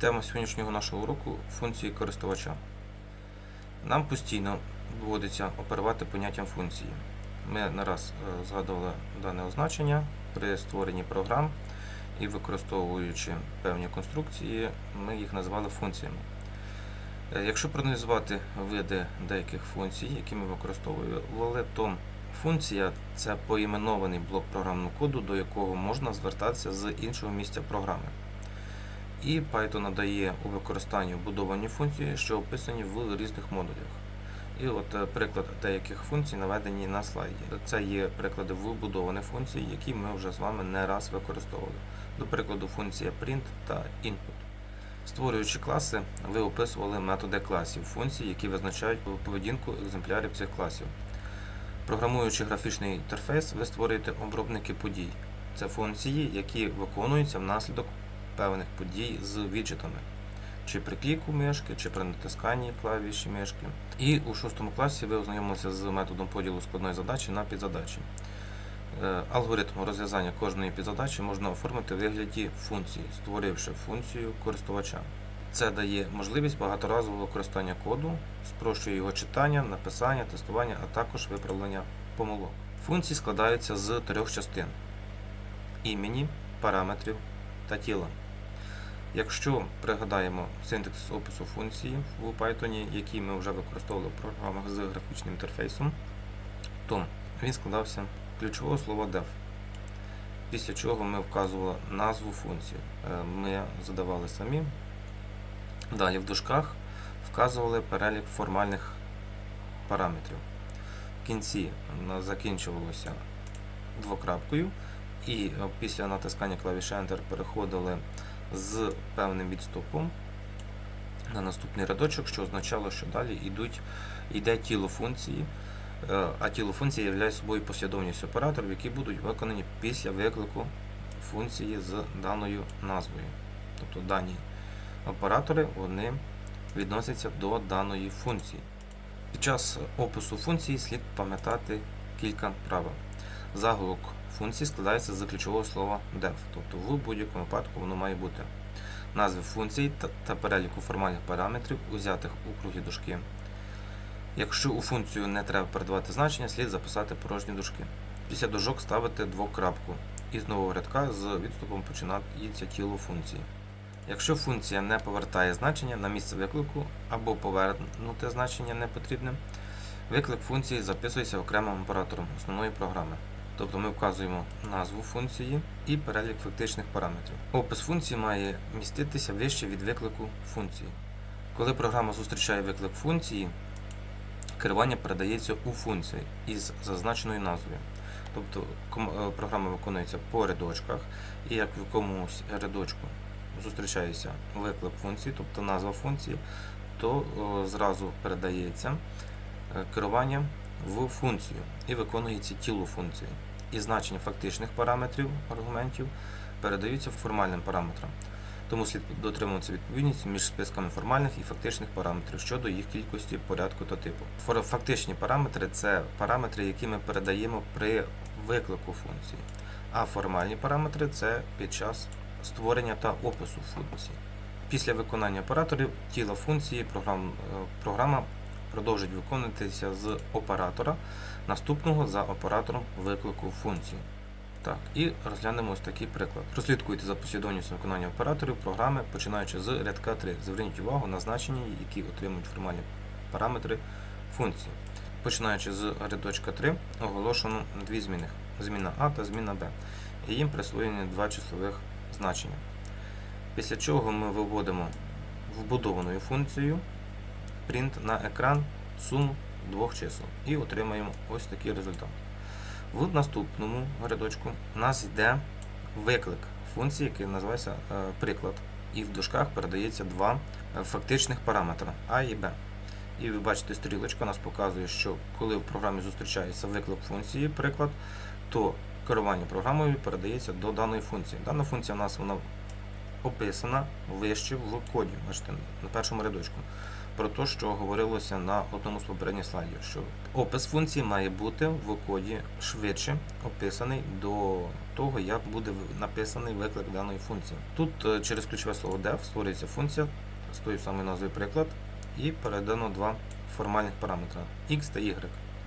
Тема сьогоднішнього нашого уроку функції користувача. Нам постійно доводиться оперувати поняттям функції. Ми не раз е, згадували дане означення при створенні програм і використовуючи певні конструкції, ми їх називали функціями. Е, Якщо проаналізувати види деяких функцій, які ми використовували, то функція це поіменований блок програмного коду, до якого можна звертатися з іншого місця програми. І Python надає у використанні вбудовані функції, що описані в різних модулях. І от е, приклад деяких функцій наведені на слайді. Це є приклади вбудованих функцій, які ми вже з вами не раз використовували. До прикладу, функція print та input. Створюючи класи, ви описували методи класів, функцій, які визначають поведінку екземплярів цих класів. Програмуючи графічний інтерфейс, ви створюєте обробники подій. Це функції, які виконуються внаслідок певних подій з віджитами, чи при кліку мишки, чи при натисканні клавіші мишки. І у шостому класі ви ознайомилися з методом поділу складної задачі на підзадачі. Е, Алгоритм розв'язання кожної підзадачі можна оформити в вигляді функції, створивши функцію користувача. Це дає можливість багаторазового використання коду, спрощує його читання, написання, тестування, а також виправлення помилок. Функції складаються з трьох частин: імені, параметрів та тіла. Якщо пригадаємо синтекс опису функції в Python, який ми вже використовували в програмах з графічним інтерфейсом, то він складався ключового слова def. Після чого ми вказували назву функції. Е, Ми задавали самі. Далі в дужках вказували перелік формальних параметрів. В кінці закінчувалося двокрапкою, і е, після натискання клавіші Enter переходили з певним відступом на наступний рядочок, що означало, що далі йдуть, йде тіло функції, е, а тіло функції являє собою послідовність операторів, які будуть виконані після виклику функції з даною назвою. Тобто дані оператори вони відносяться до даної функції. Під час опису функції слід пам'ятати кілька правил. Заголовок функції складається з ключового слова def, тобто в будь-якому випадку воно має бути назви функції та, та переліку формальних параметрів, узятих у круглі дужки. Якщо у функцію не треба передавати значення, слід записати порожні дужки. Після дужок ставити двокрапку і з нового рядка з відступом починається тіло функції. Якщо функція не повертає значення на місце виклику або повернути значення не потрібне, виклик функції записується окремим оператором основної програми. Тобто ми вказуємо назву функції і перелік фактичних параметрів. Опис функції має міститися вище від виклику функції. Коли програма зустрічає виклик функції, керування передається у функції із зазначеною назвою. Тобто е, програма виконується по рядочках, і як в якомусь рядочку зустрічається виклик функції, тобто назва функції, то о, зразу передається е, керування в функцію і виконується тіло функції. І значення фактичних параметрів аргументів передаються формальним параметрам. Тому слід дотримуватися відповідність між списками формальних і фактичних параметрів щодо їх кількості, порядку та типу. Фактичні параметри це параметри, які ми передаємо при виклику функції. А формальні параметри це під час створення та опису функції. Після виконання операторів тіла функції програм, е, програма продовжить виконуватися з оператора, наступного за оператором виклику функції. Так, і розглянемо ось такий приклад. Прослідкуйте за послідовністю виконання операторів програми, починаючи з рядка 3. Зверніть увагу на значення, які отримують формальні параметри функції. Починаючи з рядочка 3, оголошено дві зміни: зміна А та зміна Б. І їм присвоєні два числових значення. Після чого ми виводимо вбудованою функцією print на екран суму двох чисел і отримаємо ось такий результат. В наступному рядочку у нас йде виклик функції, який називається е, приклад, і в дужках передається два е, фактичних параметри А і Б. І ви бачите, стрілочка нас показує, що коли в програмі зустрічається виклик функції, приклад, то керування програмою передається до даної функції. Дана функція у нас вона описана вище в коді, бачите, на першому рядочку. Про те, що говорилося на одному з попередніх слайдів, що опис функції має бути в коді швидше описаний до того, як буде написаний виклик даної функції. Тут е, через ключове слово def створюється функція з тою самою назвою приклад і передано два формальних параметри x та y.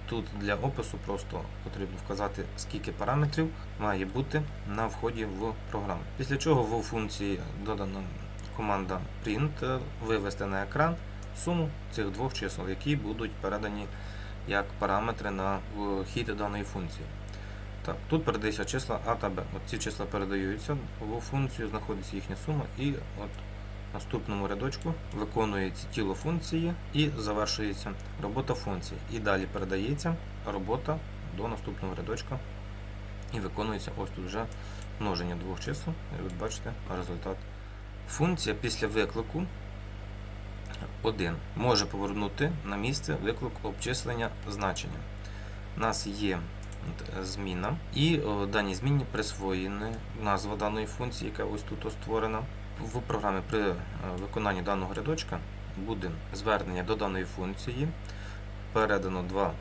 Тут для опису просто потрібно вказати, скільки параметрів має бути на вході в програму. Після чого в функції додана команда print вивести на екран суму цих двох чисел, які будуть передані як параметри на вхід даної функції. Так, тут передаються числа А та Б. От ці числа передаються в функцію, знаходиться їхня сума, і от в наступному рядочку виконується тіло функції і завершується робота функції. І далі передається робота до наступного рядочка і виконується ось тут вже множення двох чисел. Ви бачите результат. Функція після виклику 1 може повернути на місце виклик обчислення значення. У нас є зміна, і о, даній зміні присвоєна назва даної функції, яка ось тут створена. В програмі при е, виконанні даного рядочка буде звернення до даної функції. Передано два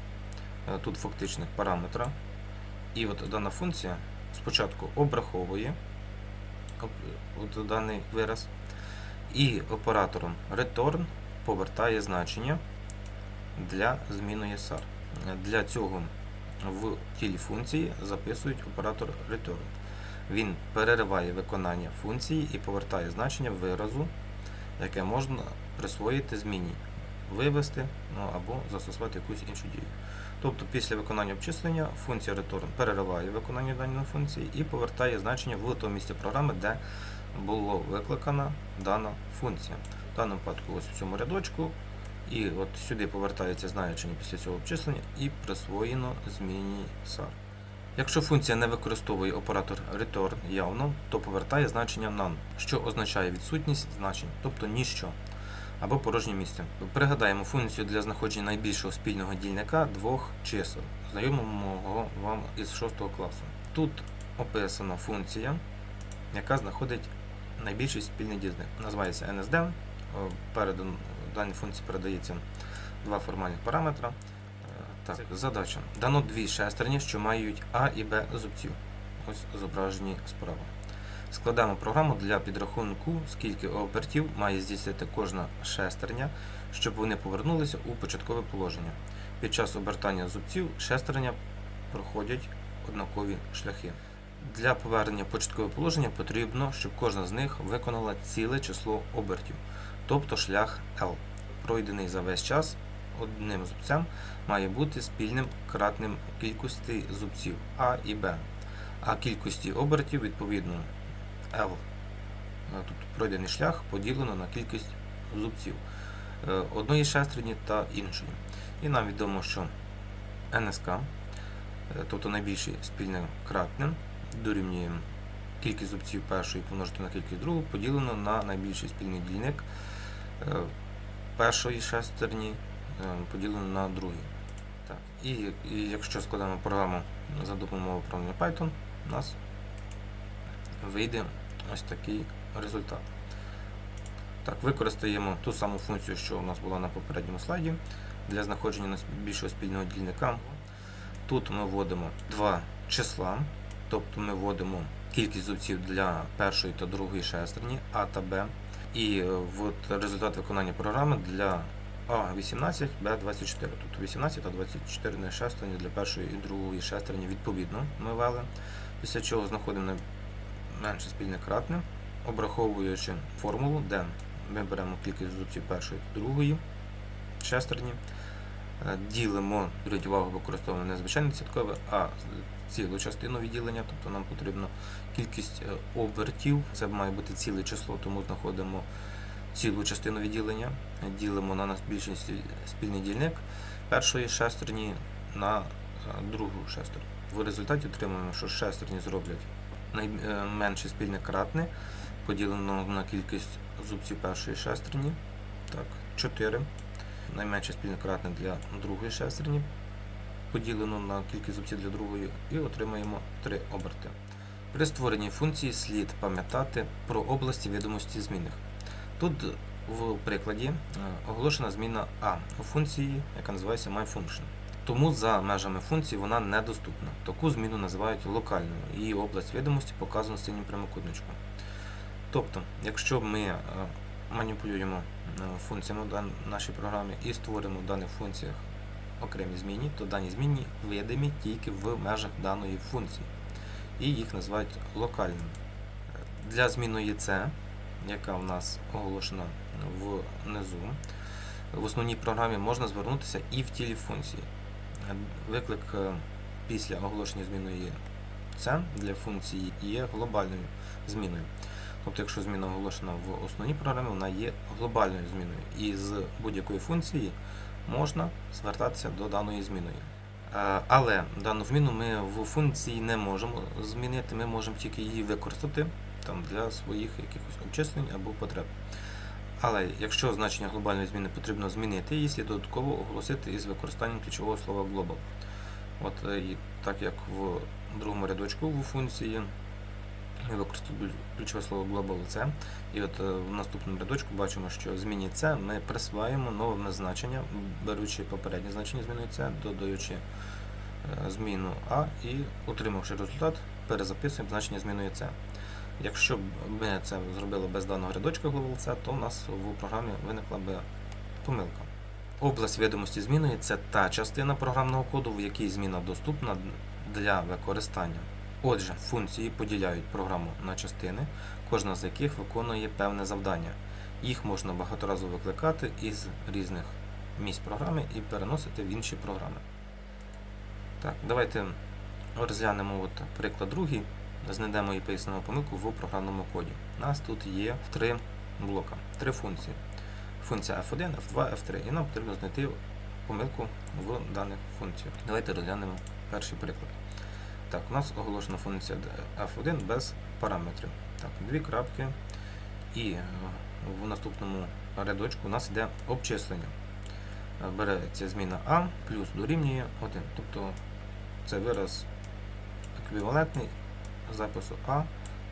е, тут фактичних параметра. І от дана функція спочатку обраховує от даний вираз, і оператором return повертає значення для змінної SAR. Для цього в тілі функції записують оператор return. Він перериває виконання функції і повертає значення виразу, яке можна присвоїти зміні, вивести ну, або застосувати якусь іншу дію. Тобто після виконання обчислення функція return перериває виконання даної функції і повертає значення в тому місці програми, де було викликана дана функція. В даному випадку ось в цьому рядочку. І от сюди повертається значення після цього обчислення і присвоєно зміні SAR. Якщо функція не використовує оператор return явно, то повертає значення none, що означає відсутність значень, тобто ніщо або порожнє місце. Пригадаємо функцію для знаходження найбільшого спільного дільника двох чисел, знайомого вам із 6 класу. Тут описана функція, яка знаходить найбільший спільний дільник. Називається NSD. Е, Передан даній функції передається два формальних параметри. Е, Так, задача. Дано дві шестерні, що мають А і Б зубців. Ось зображені справа. Складаємо програму для підрахунку, скільки обертів має здійснити кожна шестерня, щоб вони повернулися у початкове положення. Під час обертання зубців шестерня проходять однакові шляхи. Для повернення в початкове положення потрібно, щоб кожна з них виконала ціле число обертів, тобто шлях L. Пройдений за весь час одним зубцем має бути спільним кратним кількості зубців А і Б, а кількості обертів відповідно L. Тобто пройдений шлях поділено на кількість зубців е, одної шестерні та іншої. І нам відомо, що НСК, е, тобто найбільший спільним кратним, дорівнює кількість зубців першої помножити на кількість другої, поділено на найбільший спільний дільник е, першої шестерні е, поділено на другий. Так. І, і якщо складемо програму за допомогою управління Python, у нас вийде ось такий результат. Так, використаємо ту саму функцію, що у нас була на попередньому слайді для знаходження більшого спільного дільника. Тут ми вводимо два числа, тобто ми вводимо кількість зубців для першої та другої шестерні А та Б. І е, от результат виконання програми для А18, Б24. Тут 18 та 24 шестерні для першої і другої шестерні відповідно ми вели, Після чого знаходимо менше спільне кратне, обраховуючи формулу, де ми беремо кількість зубців першої та другої шестерні, ділимо, беріть увагу, використовуємо не звичайне цяткове, а цілу частину відділення, тобто нам потрібно кількість е, обертів, це має бути ціле число, тому знаходимо цілу частину відділення, ділимо на найбільший спільний дільник першої шестерні на е, другу шестерню. В результаті отримуємо, що шестерні зроблять найменше спільне кратне, поділено на кількість зубців першої шестерні. Так, 4. Найменше спільне кратне для другої шестерні, поділено на кількість зубців для другої, і отримаємо 3 оберти. При створенні функції слід пам'ятати про області відомості змінних. Тут в прикладі е, оголошена зміна А у функції, яка називається myFunction. Тому за межами функції вона недоступна. Таку зміну називають локальною. Її область відомості показана синім прямокутничком. Тобто, якщо ми е, маніпулюємо е, функціями в нашій програмі і створимо в даних функціях окремі зміни, то дані зміни видимі тільки в межах даної функції. І їх називають локальними. Для зміної C, яка в нас оголошена внизу, в основній програмі можна звернутися і в тілі функції. Виклик е, після оголошення зміною C для функції є глобальною зміною. Тобто, якщо зміна оголошена в основній програмі, вона є глобальною зміною. І з будь-якої функції можна звертатися до даної зміною. Е, Але дану зміну ми в функції не можемо змінити, ми можемо тільки її використати там, для своїх якихось обчислень або потреб. Але якщо значення глобальної зміни потрібно змінити, її слід додатково оголосити із використанням ключового слова global. От е, і так як в другому рядочку в функції ми використовуємо ключове слово global це. І от е, в наступному рядочку бачимо, що зміні це ми присваємо новими значення, беручи попереднє значення зміною це, додаючи е, зміну А і отримавши результат, перезаписуємо значення зміною це. Якщо б ми це зробили без даного рядочка global це, то у нас в програмі виникла би помилка. Область відомості зміною це та частина програмного коду, в якій зміна доступна для використання. Отже, функції поділяють програму на частини, кожна з яких виконує певне завдання. Їх можна багаторазово викликати із різних місць програми і переносити в інші програми. Так, давайте розглянемо от приклад другий. Знайдемо і пояснимо помилку в програмному коді. У нас тут є три блока, три функції. Функція F1, F2, F3. І нам потрібно знайти помилку в даних функціях. Давайте розглянемо перший приклад. Так, у нас оголошена функція F1 без параметрів. Так, дві крапки. І е, в наступному рядочку у нас йде обчислення. Е, Береться зміна А плюс дорівнює 1. Тобто це вираз еквівалентний запису А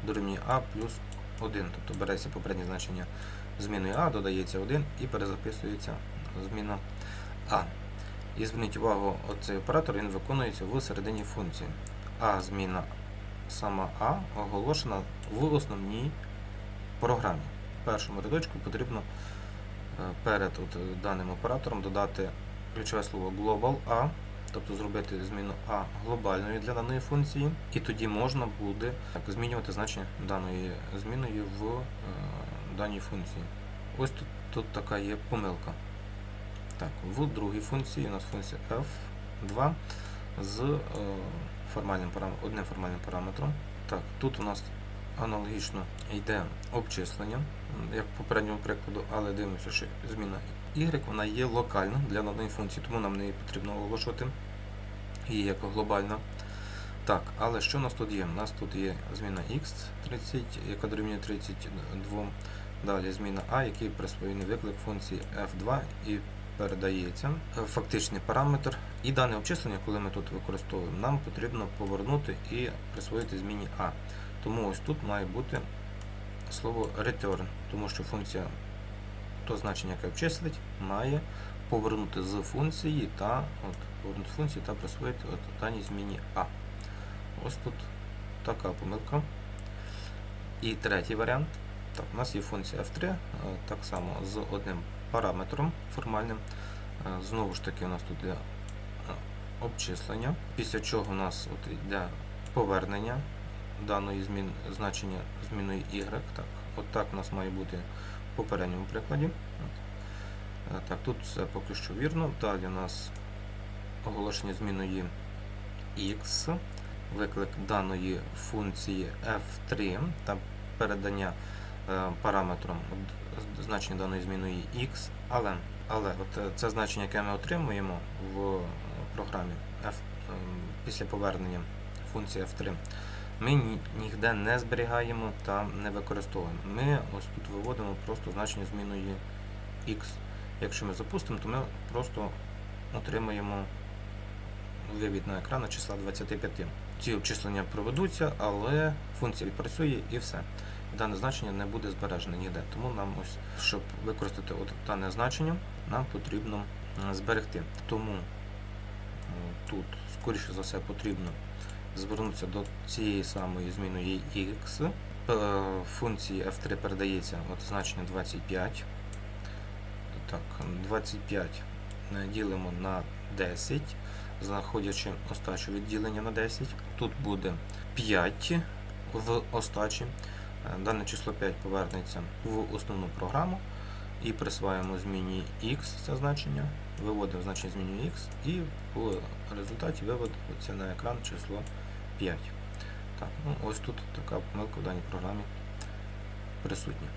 дорівнює А плюс 1. Тобто береться попереднє значення зміною А, додається 1 і перезаписується зміна А. І зверніть увагу, оцей оператор він виконується в середині функції. А зміна сама А оголошена в основній програмі. В першому рядочку потрібно е, перед от, даним оператором додати ключове слово global A, тобто зробити зміну А глобальною для даної функції, і тоді можна буде так, змінювати значення даної зміною в е, даній функції. Ось тут, тут така є помилка. Так, в другій функції у нас функція f2 з е, формальним парам... одним формальним параметром. Так, тут у нас аналогічно йде обчислення, як в попередньому прикладу, але дивимося, що зміна y вона є локальна для даної функції, тому нам не потрібно оголошувати її як глобальна. Так, але що у нас тут є? У нас тут є зміна x 30, яка дорівнює 32. Далі зміна А, який присвоєний виклик функції f2 і передається е, фактичний параметр. І дане обчислення, коли ми тут використовуємо, нам потрібно повернути і присвоїти зміні А. Тому ось тут має бути слово return, тому що функція, то значення, яке обчислить, має повернути з функції та от, повернути функції та присвоїти от, даній зміні А. Ось тут така помилка. І третій варіант. Так, у нас є функція f3, е, так само з одним параметром формальним. Е, Знову ж таки, у нас тут для обчислення, після чого у нас от йде повернення даної змін, значення зміною y. Так, от так у нас має бути в попередньому прикладі. Е, Так, тут все поки що вірно. Далі у нас оголошення зміною x, виклик даної функції f3 та передання е, параметром значення даної зміною x, але, але от е, це значення, яке ми отримуємо в програмі F, е, після повернення функції f3, ми ніде не зберігаємо та не використовуємо. Ми ось тут виводимо просто значення зміною x. Якщо ми запустимо, то ми просто отримаємо вивід на екран числа 25. Ці обчислення проведуться, але функція відпрацює і все. дане значення не буде збережене ніде. Тому нам ось, щоб використати от дане значення, нам потрібно зберегти. Тому тут, скоріше за все, потрібно звернутися до цієї самої змінної x. Е, Функції f3 передається от значення 25. Так, 25 ділимо на 10, знаходячи остачу відділення на 10. Тут буде 5 в остачі. Е, Дане число 5 повернеться в основну програму і присваємо зміні x це значення, виводимо значення зміню x і в результаті виводиться на екран число 5. Так, ну ось тут така помилка в даній програмі присутня.